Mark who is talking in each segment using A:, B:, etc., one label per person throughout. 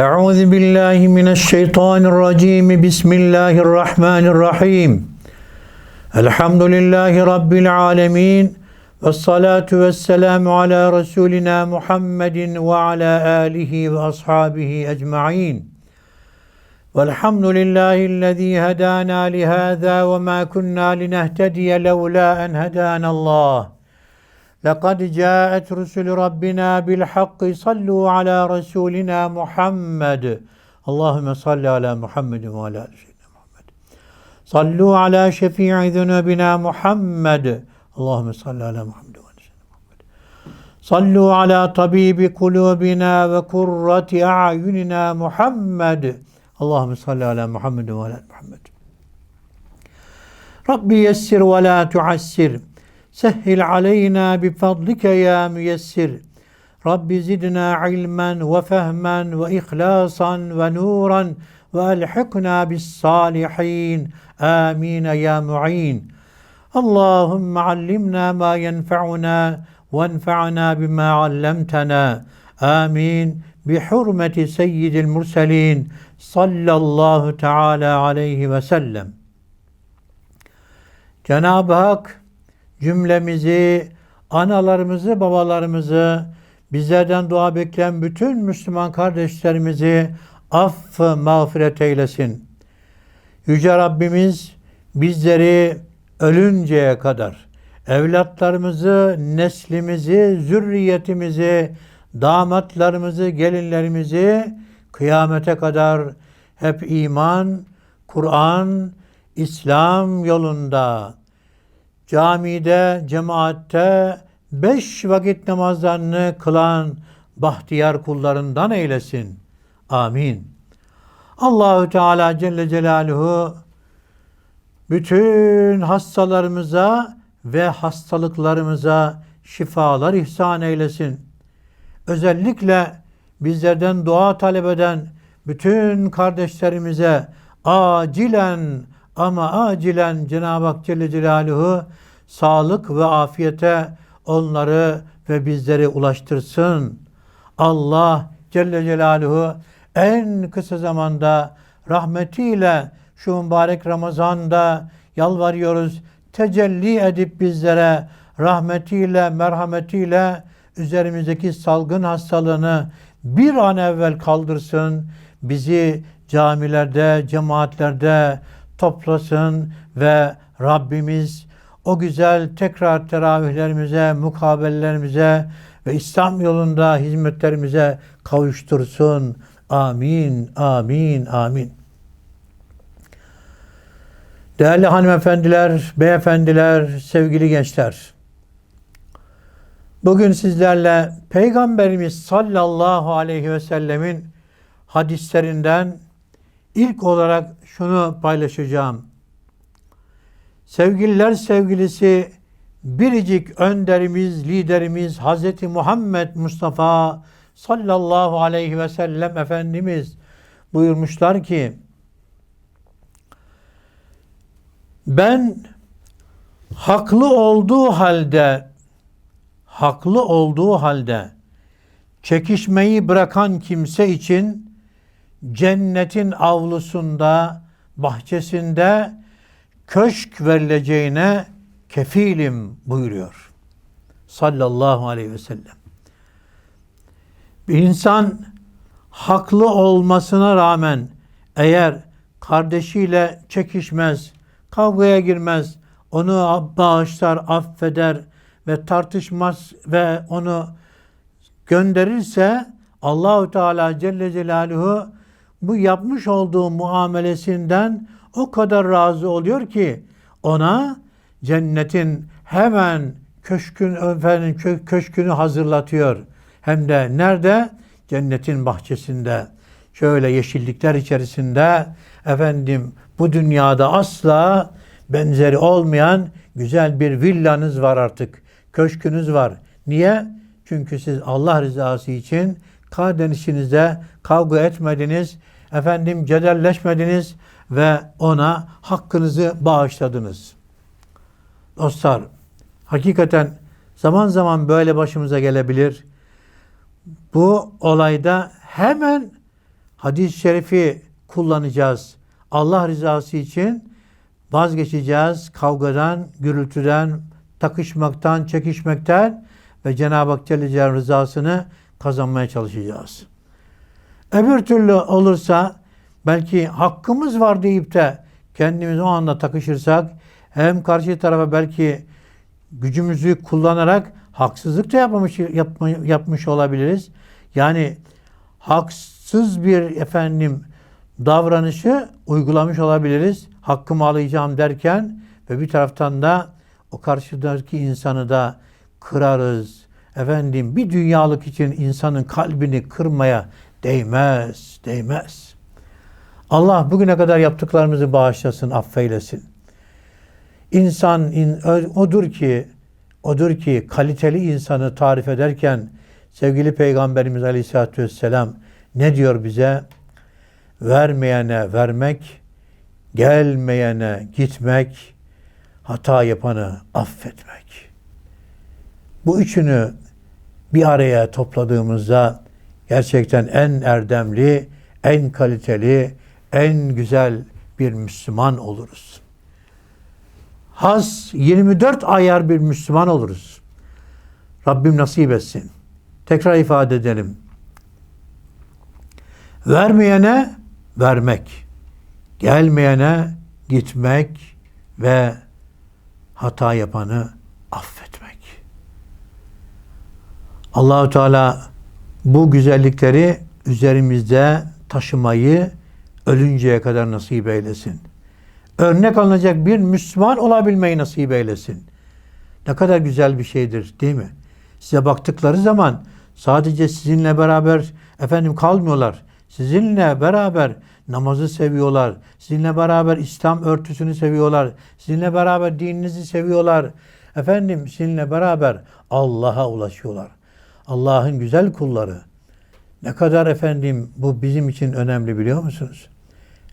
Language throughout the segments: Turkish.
A: أعوذ بالله من الشيطان الرجيم بسم الله الرحمن الرحيم الحمد لله رب العالمين والصلاة والسلام على رسولنا محمد وعلى آله وأصحابه أجمعين والحمد لله الذي هدانا لهذا وما كنا لنهتدي لولا أن هدانا الله لقد جاءت رسل ربنا بالحق صلوا على رسولنا محمد اللهم صل على محمد وعلى ال سيدنا محمد صلوا على شفيع ذنوبنا محمد اللهم صل على محمد وعلى ال سيدنا محمد صلوا على طبيب قلوبنا وقرة أعيننا محمد اللهم صل على محمد وعلى ال محمد ربي يسر ولا تعسر سهل علينا بفضلك يا ميسر. رب زدنا علما وفهما وإخلاصا ونورا وألحقنا بالصالحين. آمين يا معين. اللهم علمنا ما ينفعنا وانفعنا بما علمتنا. آمين. بحرمة سيد المرسلين صلى الله تعالى عليه وسلم. Cenab-ı cümlemizi, analarımızı, babalarımızı, bizlerden dua bekleyen bütün Müslüman kardeşlerimizi affı mağfiret eylesin. Yüce Rabbimiz bizleri ölünceye kadar evlatlarımızı, neslimizi, zürriyetimizi, damatlarımızı, gelinlerimizi kıyamete kadar hep iman, Kur'an, İslam yolunda camide, cemaatte beş vakit namazlarını kılan bahtiyar kullarından eylesin. Amin. Allahü Teala Celle Celaluhu bütün hastalarımıza ve hastalıklarımıza şifalar ihsan eylesin. Özellikle bizlerden dua talep eden bütün kardeşlerimize acilen ama acilen Cenab-ı Hak Celle Celaluhu sağlık ve afiyete onları ve bizleri ulaştırsın. Allah Celle Celaluhu en kısa zamanda rahmetiyle şu mübarek Ramazan'da yalvarıyoruz. Tecelli edip bizlere rahmetiyle, merhametiyle üzerimizdeki salgın hastalığını bir an evvel kaldırsın. Bizi camilerde, cemaatlerde toplasın ve Rabbimiz o güzel tekrar teravihlerimize, mukabellerimize ve İslam yolunda hizmetlerimize kavuştursun. Amin, amin, amin. Değerli hanımefendiler, beyefendiler, sevgili gençler. Bugün sizlerle Peygamberimiz sallallahu aleyhi ve sellemin hadislerinden ilk olarak şunu paylaşacağım. Sevgililer sevgilisi biricik önderimiz, liderimiz Hazreti Muhammed Mustafa sallallahu aleyhi ve sellem Efendimiz buyurmuşlar ki ben haklı olduğu halde haklı olduğu halde çekişmeyi bırakan kimse için cennetin avlusunda, bahçesinde köşk verileceğine kefilim buyuruyor. Sallallahu aleyhi ve sellem. Bir insan haklı olmasına rağmen eğer kardeşiyle çekişmez, kavgaya girmez, onu bağışlar, affeder ve tartışmaz ve onu gönderirse Allahu Teala Celle Celaluhu bu yapmış olduğu muamelesinden o kadar razı oluyor ki ona cennetin hemen köşkün efendim kö, köşkünü hazırlatıyor. Hem de nerede? Cennetin bahçesinde. Şöyle yeşillikler içerisinde efendim bu dünyada asla benzeri olmayan güzel bir villanız var artık. Köşkünüz var. Niye? Çünkü siz Allah rızası için kardeşinizle kavga etmediniz, efendim cedelleşmediniz ve ona hakkınızı bağışladınız. Dostlar, hakikaten zaman zaman böyle başımıza gelebilir. Bu olayda hemen hadis-i şerifi kullanacağız. Allah rızası için vazgeçeceğiz kavgadan, gürültüden, takışmaktan, çekişmekten ve Cenab-ı Hak Celle rızasını kazanmaya çalışacağız. Öbür türlü olursa belki hakkımız var deyip de kendimiz o anda takışırsak hem karşı tarafa belki gücümüzü kullanarak haksızlık da yapmamış, yapma, yapmış olabiliriz. Yani haksız bir efendim davranışı uygulamış olabiliriz. Hakkımı alacağım derken ve bir taraftan da o karşıdaki insanı da kırarız. Efendim bir dünyalık için insanın kalbini kırmaya değmez, değmez. Allah bugüne kadar yaptıklarımızı bağışlasın, affeylesin. İnsan in, odur ki odur ki kaliteli insanı tarif ederken sevgili Peygamberimiz Aleyhisselatü Vesselam ne diyor bize? Vermeyene vermek, gelmeyene gitmek, hata yapanı affetmek. Bu üçünü bir araya topladığımızda gerçekten en erdemli, en kaliteli, en güzel bir Müslüman oluruz. Has 24 ayar bir Müslüman oluruz. Rabbim nasip etsin. Tekrar ifade edelim. Vermeyene vermek, gelmeyene gitmek ve hata yapanı affetmek. Allahu Teala bu güzellikleri üzerimizde taşımayı ölünceye kadar nasip eylesin. Örnek alınacak bir Müslüman olabilmeyi nasip eylesin. Ne kadar güzel bir şeydir değil mi? Size baktıkları zaman sadece sizinle beraber efendim kalmıyorlar. Sizinle beraber namazı seviyorlar. Sizinle beraber İslam örtüsünü seviyorlar. Sizinle beraber dininizi seviyorlar. Efendim sizinle beraber Allah'a ulaşıyorlar. Allah'ın güzel kulları. Ne kadar efendim bu bizim için önemli biliyor musunuz?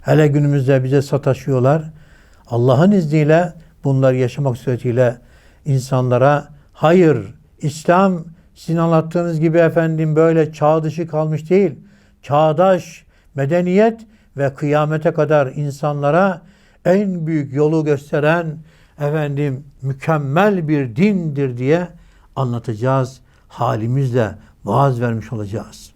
A: Hele günümüzde bize sataşıyorlar. Allah'ın izniyle bunlar yaşamak suretiyle insanlara hayır, İslam sizin anlattığınız gibi efendim böyle çağ dışı kalmış değil. Çağdaş, medeniyet ve kıyamete kadar insanlara en büyük yolu gösteren efendim mükemmel bir dindir diye anlatacağız. Halimizle vaaz vermiş olacağız.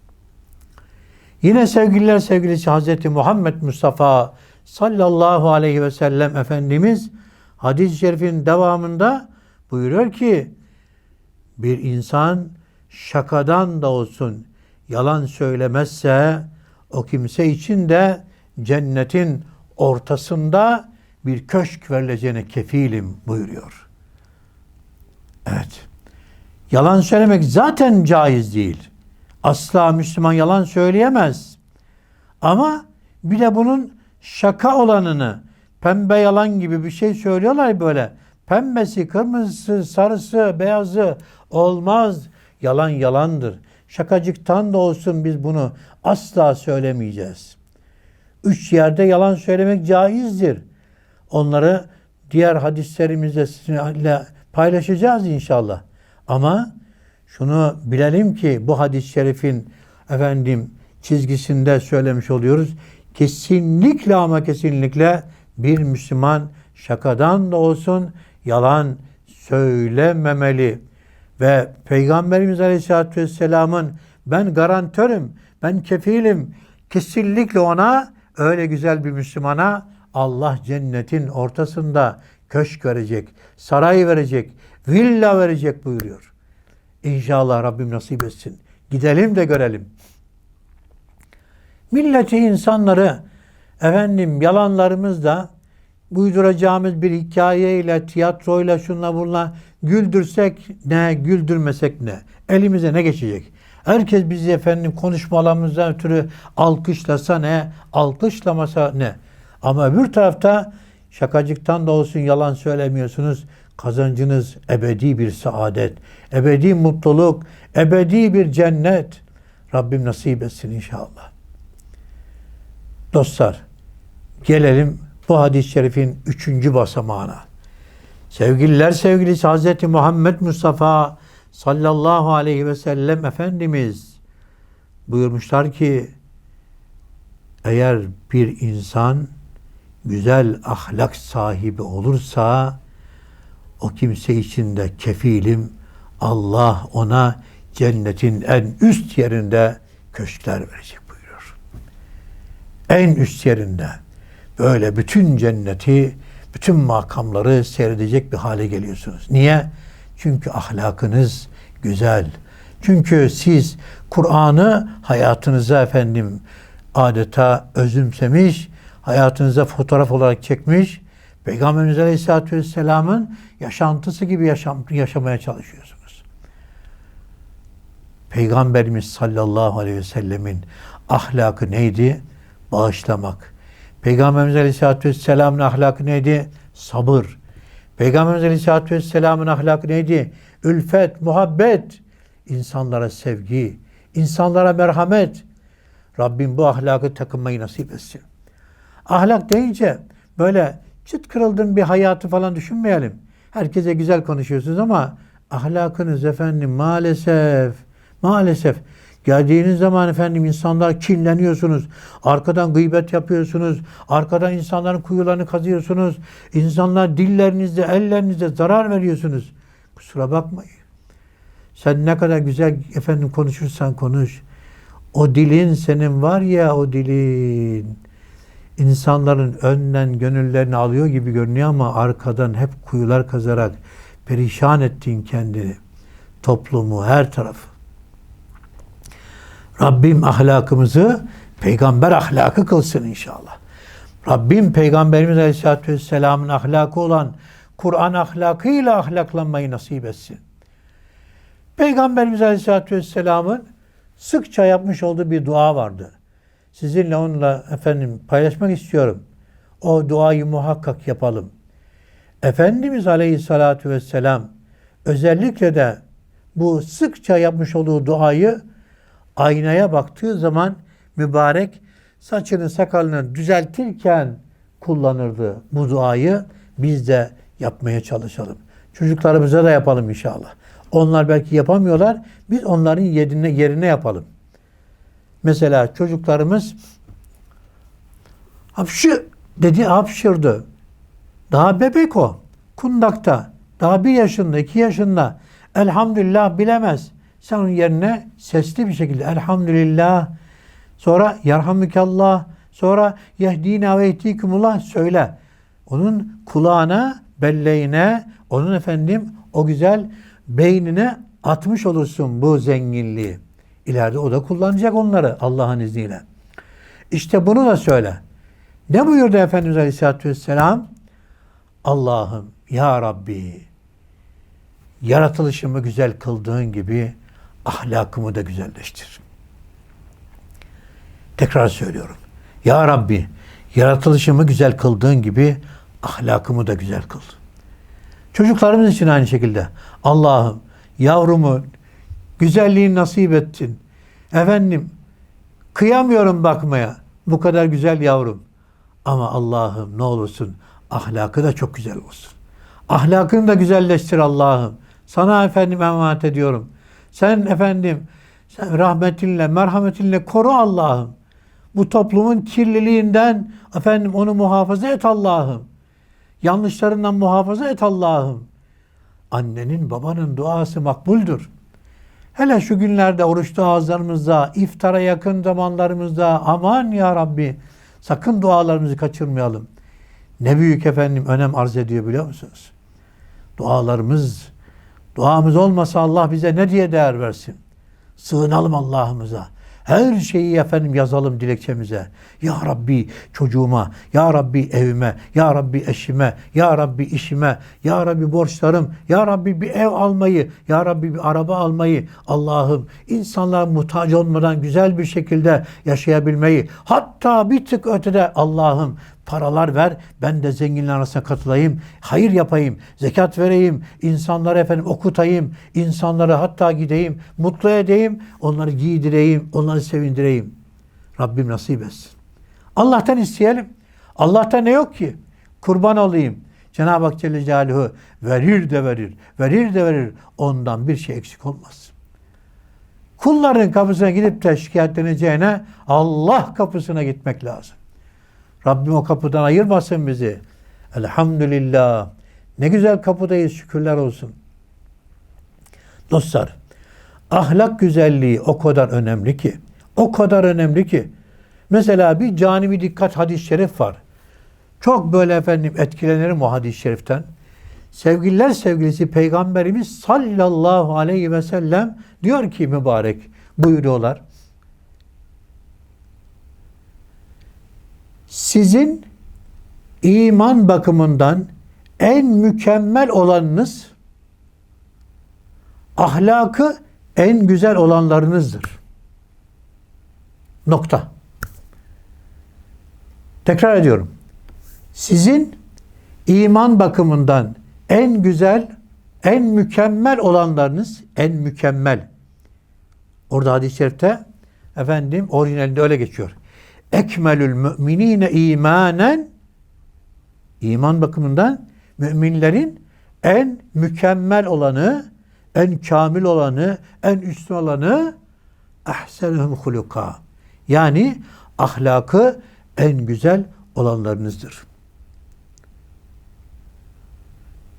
A: Yine sevgililer sevgilisi Hazreti Muhammed Mustafa sallallahu aleyhi ve sellem Efendimiz hadis-i şerifin devamında buyuruyor ki bir insan şakadan da olsun yalan söylemezse o kimse için de cennetin ortasında bir köşk verileceğine kefilim buyuruyor. Evet. Yalan söylemek zaten caiz değil. Asla Müslüman yalan söyleyemez. Ama bir de bunun şaka olanını, pembe yalan gibi bir şey söylüyorlar böyle. Pembesi, kırmızısı, sarısı, beyazı olmaz. Yalan yalandır. Şakacıktan da olsun biz bunu asla söylemeyeceğiz. Üç yerde yalan söylemek caizdir. Onları diğer hadislerimizde sizinle paylaşacağız inşallah. Ama şunu bilelim ki bu hadis-i şerifin efendim çizgisinde söylemiş oluyoruz. Kesinlikle ama kesinlikle bir Müslüman şakadan da olsun yalan söylememeli. Ve Peygamberimiz Aleyhisselatü Vesselam'ın ben garantörüm, ben kefilim. Kesinlikle ona öyle güzel bir Müslümana Allah cennetin ortasında köşk verecek, saray verecek, villa verecek buyuruyor. İnşallah Rabbim nasip etsin. Gidelim de görelim. Milleti insanları efendim yalanlarımızda uyduracağımız bir hikayeyle, tiyatroyla, şunla bunla güldürsek ne, güldürmesek ne? Elimize ne geçecek? Herkes bizi efendim konuşmalarımızdan ötürü alkışlasa ne, alkışlamasa ne? Ama öbür tarafta şakacıktan da olsun yalan söylemiyorsunuz. Kazancınız ebedi bir saadet, ebedi mutluluk, ebedi bir cennet. Rabbim nasip etsin inşallah. Dostlar, gelelim bu hadis-i şerifin üçüncü basamağına. Sevgililer sevgilisi Hz. Muhammed Mustafa sallallahu aleyhi ve sellem Efendimiz buyurmuşlar ki Eğer bir insan güzel ahlak sahibi olursa o kimse için de kefilim Allah ona cennetin en üst yerinde köşkler verecek buyuruyor. En üst yerinde böyle bütün cenneti, bütün makamları seyredecek bir hale geliyorsunuz. Niye? Çünkü ahlakınız güzel. Çünkü siz Kur'an'ı hayatınıza efendim adeta özümsemiş, hayatınıza fotoğraf olarak çekmiş, Peygamberimiz Aleyhisselatü Vesselam'ın yaşantısı gibi yaşam, yaşamaya çalışıyorsunuz. Peygamberimiz sallallahu aleyhi ve sellemin ahlakı neydi? Bağışlamak. Peygamberimiz Aleyhisselatü Vesselam'ın ahlakı neydi? Sabır. Peygamberimiz Aleyhisselatü Vesselam'ın ahlakı neydi? Ülfet, muhabbet. İnsanlara sevgi, insanlara merhamet. Rabbim bu ahlakı takınmayı nasip etsin. Ahlak deyince böyle çıt kırıldığın bir hayatı falan düşünmeyelim. Herkese güzel konuşuyorsunuz ama ahlakınız efendim maalesef maalesef geldiğiniz zaman efendim insanlar kinleniyorsunuz. Arkadan gıybet yapıyorsunuz. Arkadan insanların kuyularını kazıyorsunuz. İnsanlar dillerinizde, ellerinizde zarar veriyorsunuz. Kusura bakmayın. Sen ne kadar güzel efendim konuşursan konuş. O dilin senin var ya o dilin insanların önden gönüllerini alıyor gibi görünüyor ama arkadan hep kuyular kazarak perişan ettin kendini. Toplumu, her tarafı. Rabbim ahlakımızı peygamber ahlakı kılsın inşallah. Rabbim Peygamberimiz Aleyhisselatü Vesselam'ın ahlakı olan Kur'an ahlakıyla ahlaklanmayı nasip etsin. Peygamberimiz Aleyhisselatü Vesselam'ın sıkça yapmış olduğu bir dua vardı. Sizinle onunla efendim paylaşmak istiyorum. O duayı muhakkak yapalım. Efendimiz Aleyhisselatü Vesselam özellikle de bu sıkça yapmış olduğu duayı aynaya baktığı zaman mübarek saçını sakalını düzeltirken kullanırdı bu duayı. Biz de yapmaya çalışalım. Çocuklarımıza da yapalım inşallah. Onlar belki yapamıyorlar. Biz onların yerine, yerine yapalım. Mesela çocuklarımız hapşı dedi hapşırdı. Daha bebek o. Kundakta. Daha bir yaşında, iki yaşında. Elhamdülillah bilemez. Sen onun yerine sesli bir şekilde elhamdülillah sonra yarhamükallah sonra yehdina ve yehdikumullah söyle. Onun kulağına, belleğine, onun efendim o güzel beynine atmış olursun bu zenginliği. İleride o da kullanacak onları Allah'ın izniyle. İşte bunu da söyle. Ne buyurdu Efendimiz Aleyhisselatü Vesselam? Allah'ım ya Rabbi yaratılışımı güzel kıldığın gibi ahlakımı da güzelleştir. Tekrar söylüyorum. Ya Rabbi yaratılışımı güzel kıldığın gibi ahlakımı da güzel kıl. Çocuklarımız için aynı şekilde. Allah'ım yavrumu güzelliğini nasip ettin. Efendim kıyamıyorum bakmaya. Bu kadar güzel yavrum. Ama Allah'ım ne olursun ahlakı da çok güzel olsun. Ahlakını da güzelleştir Allah'ım. Sana efendim emanet ediyorum. Sen efendim sen rahmetinle, merhametinle koru Allah'ım. Bu toplumun kirliliğinden efendim onu muhafaza et Allah'ım. Yanlışlarından muhafaza et Allah'ım. Annenin babanın duası makbuldür. Hele şu günlerde oruçlu ağızlarımızda, iftara yakın zamanlarımızda aman ya Rabbi sakın dualarımızı kaçırmayalım. Ne büyük efendim önem arz ediyor biliyor musunuz? Dualarımız, duamız olmasa Allah bize ne diye değer versin? Sığınalım Allah'ımıza. Her şeyi efendim yazalım dilekçemize. Ya Rabbi çocuğuma, Ya Rabbi evime, Ya Rabbi eşime, Ya Rabbi işime, Ya Rabbi borçlarım, Ya Rabbi bir ev almayı, Ya Rabbi bir araba almayı, Allah'ım insanlar muhtaç olmadan güzel bir şekilde yaşayabilmeyi, hatta bir tık ötede Allah'ım paralar ver, ben de zenginler arasına katılayım, hayır yapayım, zekat vereyim, insanları efendim okutayım, insanları hatta gideyim, mutlu edeyim, onları giydireyim, onları sevindireyim. Rabbim nasip etsin. Allah'tan isteyelim. Allah'ta ne yok ki? Kurban olayım. Cenab-ı Hak Celle Celaluhu verir de verir, verir de verir. Ondan bir şey eksik olmaz. kulların kapısına gidip de şikayetleneceğine Allah kapısına gitmek lazım. Rabbim o kapıdan ayırmasın bizi. Elhamdülillah. Ne güzel kapıdayız şükürler olsun. Dostlar, ahlak güzelliği o kadar önemli ki, o kadar önemli ki. Mesela bir canibi dikkat hadis-i şerif var. Çok böyle efendim etkilenirim o hadis-i şeriften. Sevgililer sevgilisi Peygamberimiz sallallahu aleyhi ve sellem diyor ki mübarek buyuruyorlar. Sizin iman bakımından en mükemmel olanınız ahlakı en güzel olanlarınızdır. Nokta. Tekrar ediyorum. Sizin iman bakımından en güzel, en mükemmel olanlarınız, en mükemmel. Orada hadis-i şerifte efendim orijinalinde öyle geçiyor. Ekmelül müminine imanen iman bakımından müminlerin en mükemmel olanı, en kamil olanı, en üstün olanı ahsenuhum huluka. Yani ahlakı en güzel olanlarınızdır.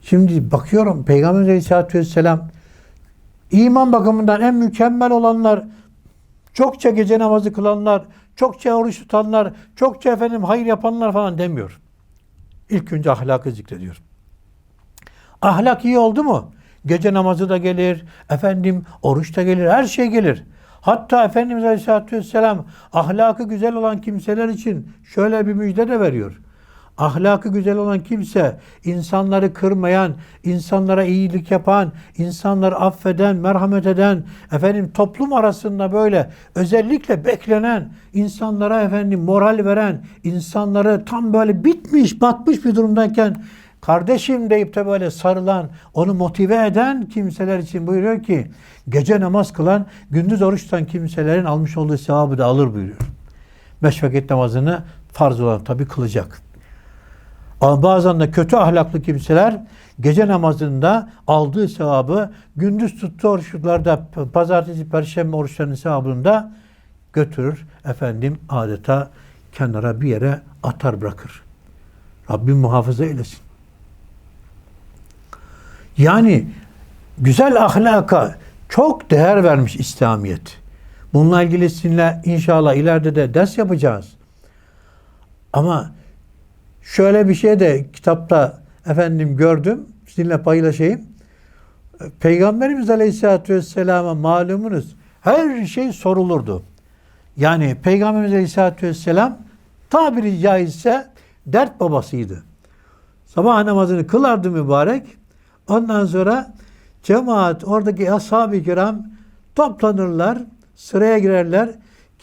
A: Şimdi bakıyorum Peygamber Aleyhisselatü Vesselam iman bakımından en mükemmel olanlar, çokça gece namazı kılanlar, çokça oruç tutanlar, çokça efendim hayır yapanlar falan demiyor. İlk önce ahlakı zikrediyor. Ahlak iyi oldu mu? Gece namazı da gelir, efendim oruç da gelir, her şey gelir. Hatta Efendimiz Aleyhisselatü Vesselam ahlakı güzel olan kimseler için şöyle bir müjde de veriyor. Ahlakı güzel olan kimse, insanları kırmayan, insanlara iyilik yapan, insanları affeden, merhamet eden, efendim toplum arasında böyle özellikle beklenen, insanlara efendim moral veren, insanları tam böyle bitmiş, batmış bir durumdayken kardeşim deyip de böyle sarılan, onu motive eden kimseler için buyuruyor ki gece namaz kılan, gündüz oruç tutan kimselerin almış olduğu sevabı da alır buyuruyor. Beş vakit namazını farz olan tabi kılacak. Bazen de kötü ahlaklı kimseler gece namazında aldığı sevabı gündüz tuttuğu oruçlarda pazartesi, perşembe oruçlarının sevabını da götürür. Efendim adeta kenara bir yere atar bırakır. Rabbim muhafaza eylesin. Yani güzel ahlaka çok değer vermiş İslamiyet. Bununla ilgili sizinle inşallah ileride de ders yapacağız. Ama şöyle bir şey de kitapta efendim gördüm. Sizinle paylaşayım. Peygamberimiz Aleyhisselatü Vesselam'a malumunuz her şey sorulurdu. Yani Peygamberimiz Aleyhisselatü Vesselam tabiri caizse dert babasıydı. Sabah namazını kılardı mübarek. Ondan sonra cemaat, oradaki ashab-ı kiram toplanırlar, sıraya girerler.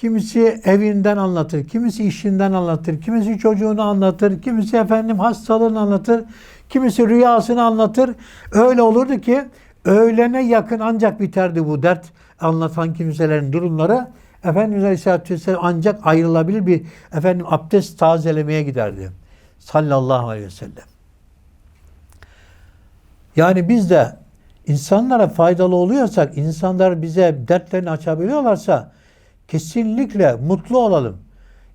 A: Kimisi evinden anlatır, kimisi işinden anlatır, kimisi çocuğunu anlatır, kimisi efendim hastalığını anlatır, kimisi rüyasını anlatır. Öyle olurdu ki öğlene yakın ancak biterdi bu dert anlatan kimselerin durumları. Efendimiz Aleyhisselatü Vesselam ancak ayrılabilir bir efendim abdest tazelemeye giderdi. Sallallahu aleyhi ve sellem. Yani biz de insanlara faydalı oluyorsak, insanlar bize dertlerini açabiliyorlarsa kesinlikle mutlu olalım.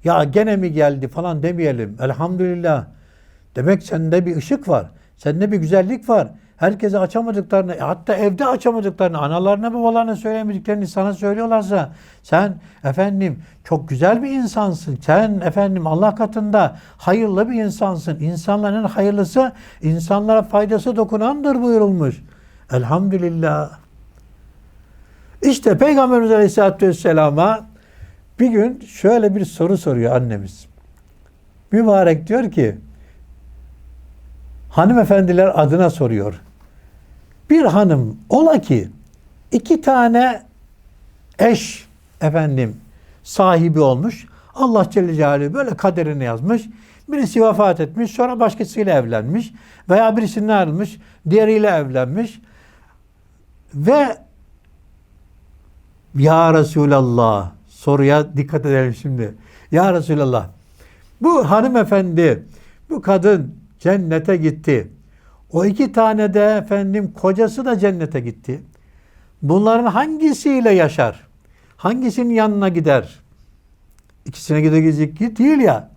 A: Ya gene mi geldi falan demeyelim. Elhamdülillah. Demek sende bir ışık var. Sende bir güzellik var. Herkese açamadıklarını, hatta evde açamadıklarını, analarına babalarına söylemediklerini sana söylüyorlarsa sen efendim çok güzel bir insansın. Sen efendim Allah katında hayırlı bir insansın. İnsanların hayırlısı insanlara faydası dokunandır buyurulmuş. Elhamdülillah. İşte Peygamberimiz Aleyhisselatü Vesselam'a bir gün şöyle bir soru soruyor annemiz. Mübarek diyor ki hanımefendiler adına soruyor. Bir hanım ola ki iki tane eş efendim sahibi olmuş. Allah Celle Celaluhu böyle kaderini yazmış. Birisi vefat etmiş, sonra başkasıyla evlenmiş veya birisinden ayrılmış, diğeriyle evlenmiş. Ve Ya Resulallah soruya dikkat edelim şimdi. Ya Resulallah bu hanımefendi, bu kadın cennete gitti. O iki tane de efendim kocası da cennete gitti. Bunların hangisiyle yaşar? hangisinin yanına gider? İkisine gidecek değil ya.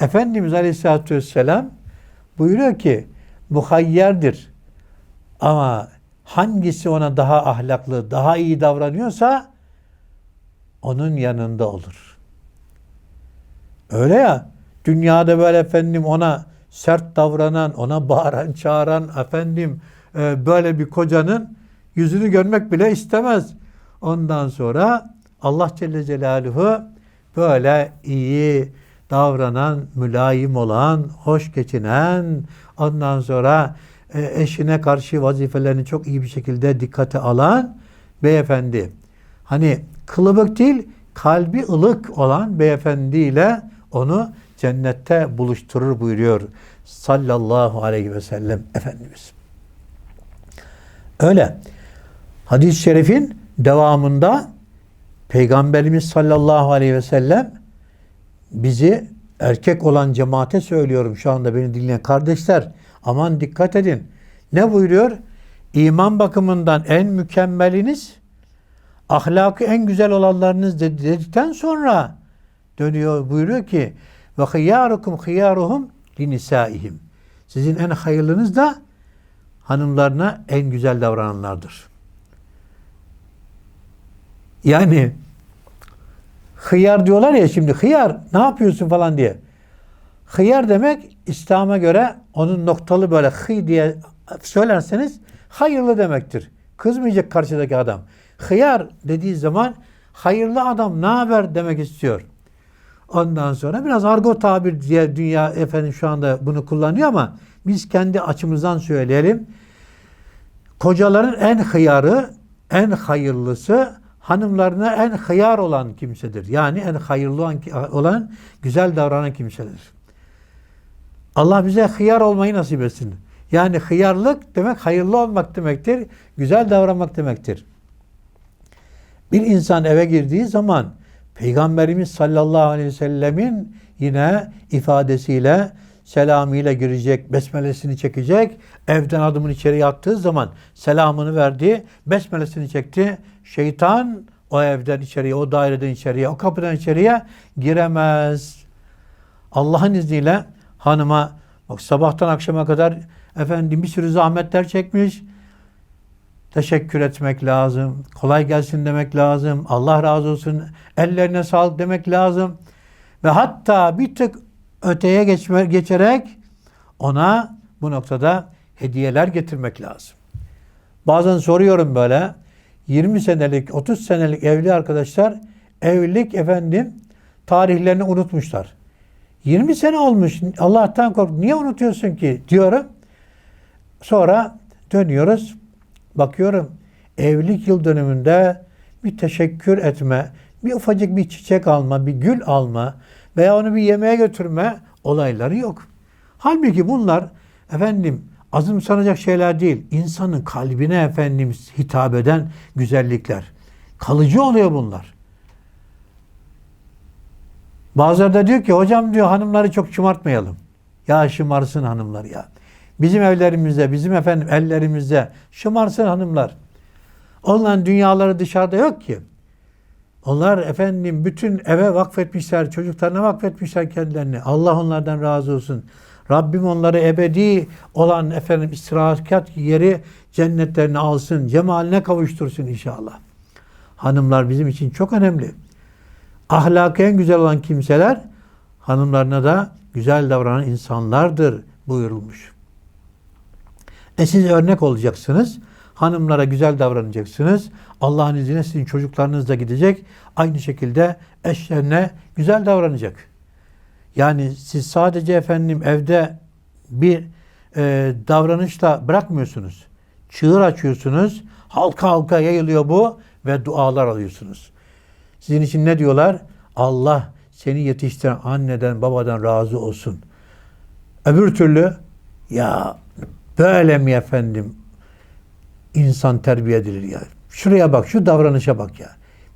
A: Efendimiz Aleyhisselatü Vesselam buyuruyor ki muhayyerdir. Ama hangisi ona daha ahlaklı, daha iyi davranıyorsa onun yanında olur. Öyle ya, dünyada böyle efendim ona sert davranan, ona bağıran, çağıran efendim e, böyle bir kocanın yüzünü görmek bile istemez. Ondan sonra Allah Celle Celaluhu böyle iyi davranan, mülayim olan, hoş geçinen, ondan sonra eşine karşı vazifelerini çok iyi bir şekilde dikkate alan beyefendi. Hani kılıbık değil, kalbi ılık olan beyefendiyle onu cennette buluşturur buyuruyor sallallahu aleyhi ve sellem Efendimiz. Öyle. Hadis-i şerifin devamında Peygamberimiz sallallahu aleyhi ve sellem bizi erkek olan cemaate söylüyorum şu anda beni dinleyen kardeşler aman dikkat edin. Ne buyuruyor? İman bakımından en mükemmeliniz ahlakı en güzel olanlarınız dedikten sonra dönüyor buyuruyor ki ve hıyyarukum hıyyaruhum linisaihim. Sizin en hayırlınız da hanımlarına en güzel davrananlardır. Yani hıyar diyorlar ya şimdi hıyar ne yapıyorsun falan diye. Hıyar demek İslam'a göre onun noktalı böyle hıy diye söylerseniz hayırlı demektir. Kızmayacak karşıdaki adam. Hıyar dediği zaman hayırlı adam ne haber demek istiyor. Ondan sonra biraz argo tabir diye dünya efendim şu anda bunu kullanıyor ama biz kendi açımızdan söyleyelim. Kocaların en hıyarı, en hayırlısı hanımlarına en hıyar olan kimsedir. Yani en hayırlı olan, güzel davranan kimsedir. Allah bize hıyar olmayı nasip etsin. Yani hıyarlık demek hayırlı olmak demektir. Güzel davranmak demektir. Bir insan eve girdiği zaman Peygamberimiz sallallahu aleyhi ve sellemin yine ifadesiyle selamıyla girecek, besmelesini çekecek. Evden adımını içeri attığı zaman selamını verdi, besmelesini çekti. Şeytan o evden içeriye, o daireden içeriye, o kapıdan içeriye giremez. Allah'ın izniyle hanıma bak sabahtan akşama kadar efendim bir sürü zahmetler çekmiş. Teşekkür etmek lazım. Kolay gelsin demek lazım. Allah razı olsun. Ellerine sağlık demek lazım. Ve hatta bir tık öteye geçme, geçerek ona bu noktada hediyeler getirmek lazım. Bazen soruyorum böyle 20 senelik, 30 senelik evli arkadaşlar evlilik efendim tarihlerini unutmuşlar. 20 sene olmuş. Allah'tan kork. Niye unutuyorsun ki? diyorum. Sonra dönüyoruz. Bakıyorum evlilik yıl dönümünde bir teşekkür etme, bir ufacık bir çiçek alma, bir gül alma veya onu bir yemeğe götürme olayları yok. Halbuki bunlar efendim azımsanacak şeyler değil. İnsanın kalbine efendim hitap eden güzellikler. Kalıcı oluyor bunlar. Bazıları da diyor ki hocam diyor hanımları çok şımartmayalım. Ya şımarsın hanımlar ya. Bizim evlerimizde, bizim efendim ellerimizde şımarsın hanımlar. Onların dünyaları dışarıda yok ki. Onlar efendim bütün eve vakfetmişler, çocuklarına vakfetmişler kendilerini. Allah onlardan razı olsun. Rabbim onları ebedi olan efendim istirahat yeri cennetlerini alsın, cemaline kavuştursun inşallah. Hanımlar bizim için çok önemli. Ahlakı en güzel olan kimseler hanımlarına da güzel davranan insanlardır buyurulmuş. E siz örnek olacaksınız. Hanımlara güzel davranacaksınız. Allah'ın izniyle sizin çocuklarınız da gidecek. Aynı şekilde eşlerine güzel davranacak. Yani siz sadece efendim evde bir e, davranışla bırakmıyorsunuz. Çığır açıyorsunuz. Halka halka yayılıyor bu ve dualar alıyorsunuz. Sizin için ne diyorlar? Allah seni yetiştiren anneden babadan razı olsun. Öbür türlü ya böyle mi efendim insan terbiye edilir ya. Şuraya bak, şu davranışa bak ya.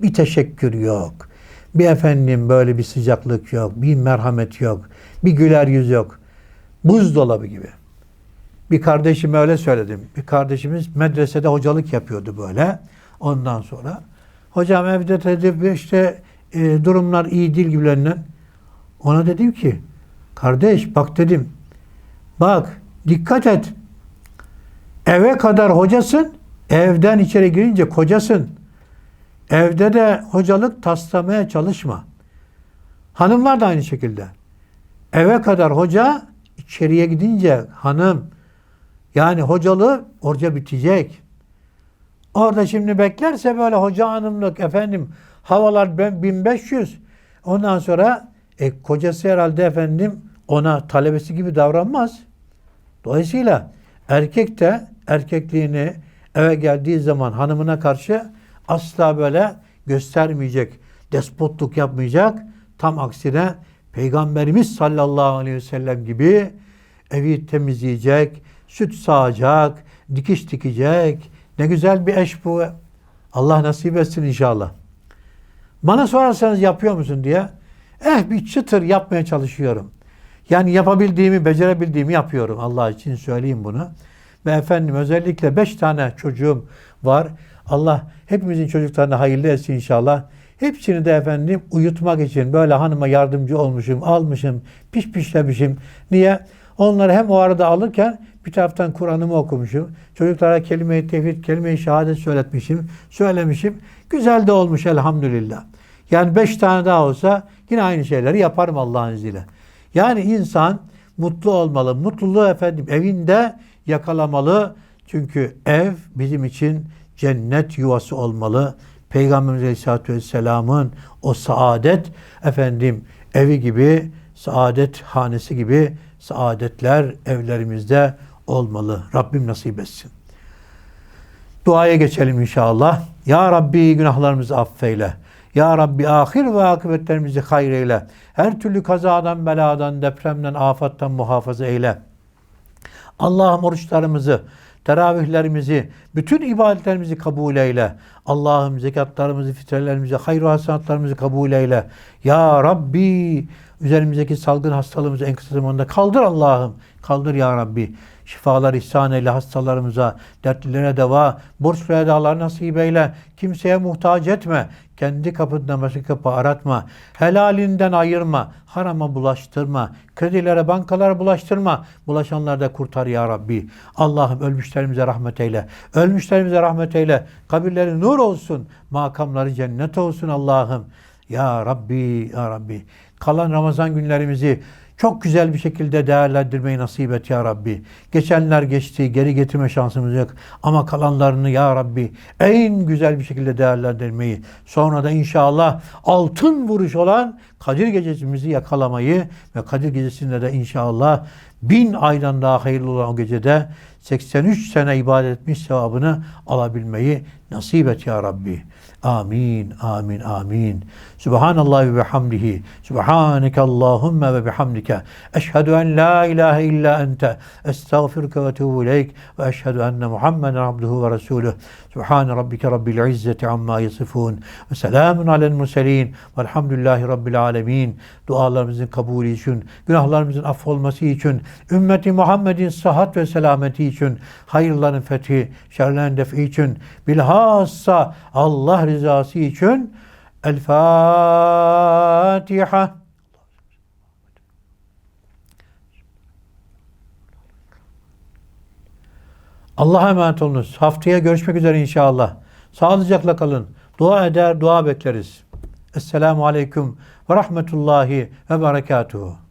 A: Bir teşekkür yok. Bir efendim böyle bir sıcaklık yok. Bir merhamet yok. Bir güler yüz yok. Buzdolabı gibi. Bir kardeşime öyle söyledim. Bir kardeşimiz medresede hocalık yapıyordu böyle. Ondan sonra Hocam evde dedi işte e, durumlar iyi değil gibilerinden. Ona dedim ki kardeş bak dedim bak dikkat et eve kadar hocasın evden içeri girince kocasın. Evde de hocalık taslamaya çalışma. Hanımlar da aynı şekilde. Eve kadar hoca, içeriye gidince hanım. Yani hocalığı orada bitecek. Orada şimdi beklerse böyle hoca hanımlık efendim havalar ben 1500. Ondan sonra e, kocası herhalde efendim ona talebesi gibi davranmaz. Dolayısıyla erkek de erkekliğini eve geldiği zaman hanımına karşı asla böyle göstermeyecek, despotluk yapmayacak. Tam aksine Peygamberimiz sallallahu aleyhi ve sellem gibi evi temizleyecek, süt sağacak, dikiş dikecek. Ne güzel bir eş bu. Allah nasip etsin inşallah. Bana sorarsanız yapıyor musun diye. Eh bir çıtır yapmaya çalışıyorum. Yani yapabildiğimi, becerebildiğimi yapıyorum. Allah için söyleyeyim bunu. Ve efendim özellikle beş tane çocuğum var. Allah hepimizin çocuklarına hayırlı etsin inşallah. Hepsini de efendim uyutmak için böyle hanıma yardımcı olmuşum, almışım, piş pişlemişim. Niye? Onları hem o arada alırken bir taraftan Kur'an'ımı okumuşum. Çocuklara kelime-i tevhid, kelime-i şehadet söyletmişim, söylemişim. Güzel de olmuş elhamdülillah. Yani beş tane daha olsa yine aynı şeyleri yaparım Allah'ın izniyle. Yani insan mutlu olmalı. Mutluluğu efendim evinde yakalamalı. Çünkü ev bizim için cennet yuvası olmalı. Peygamberimiz Aleyhisselatü Vesselam'ın o saadet efendim evi gibi, saadet hanesi gibi saadetler evlerimizde olmalı. Rabbim nasip etsin. Duaya geçelim inşallah. Ya Rabbi günahlarımızı affeyle. Ya Rabbi ahir ve akıbetlerimizi hayır eyle. Her türlü kazadan, beladan, depremden, afattan muhafaza eyle. Allah'ım oruçlarımızı, teravihlerimizi, bütün ibadetlerimizi kabul eyle. Allah'ım zekatlarımızı, fitrelerimizi, hayır hasanatlarımızı kabul eyle. Ya Rabbi üzerimizdeki salgın hastalığımızı en kısa zamanda kaldır Allah'ım. Kaldır ya Rabbi. Şifalar ihsan eyle hastalarımıza, dertlilere deva, borç ve edalar nasip eyle. Kimseye muhtaç etme. Kendi kapından başka kapı aratma. Helalinden ayırma. Harama bulaştırma. Kredilere, bankalara bulaştırma. Bulaşanları da kurtar ya Rabbi. Allah'ım ölmüşlerimize rahmet eyle. Ölmüşlerimize rahmet eyle. Kabirleri nur olsun. Makamları cennet olsun Allah'ım. Ya Rabbi, Ya Rabbi. Kalan Ramazan günlerimizi çok güzel bir şekilde değerlendirmeyi nasip et ya Rabbi. Geçenler geçti, geri getirme şansımız yok. Ama kalanlarını ya Rabbi en güzel bir şekilde değerlendirmeyi, sonra da inşallah altın vuruş olan Kadir gecemizi yakalamayı ve Kadir gecesinde de inşallah bin aydan daha hayırlı olan o gecede 83 sene ibadet etmiş sevabını alabilmeyi nasip et ya Rabbi. Amin, amin, amin. Subhanallah ve bihamdihi. Subhaneke Allahümme ve bihamdike. Eşhedü en la ilahe illa ente. Estağfiruke ve tuğbu ileyk. Ve eşhedü enne Muhammeden abduhu ve resuluh. Subhane rabbike rabbil izzeti amma yasifun. Ve selamun alel murselin. Velhamdülillahi rabbil alemin. Dualarımızın kabulü için, günahlarımızın affolması için, ümmeti Muhammed'in sıhhat ve selameti için, hayırların fethi, şerlerin defi için, bilhassa Allah rızası için El Fatiha. Allah'a emanet olunuz. Haftaya görüşmek üzere inşallah. Sağlıcakla kalın. Dua eder, dua bekleriz. Esselamu Aleyküm ve Rahmetullahi ve Berekatuhu.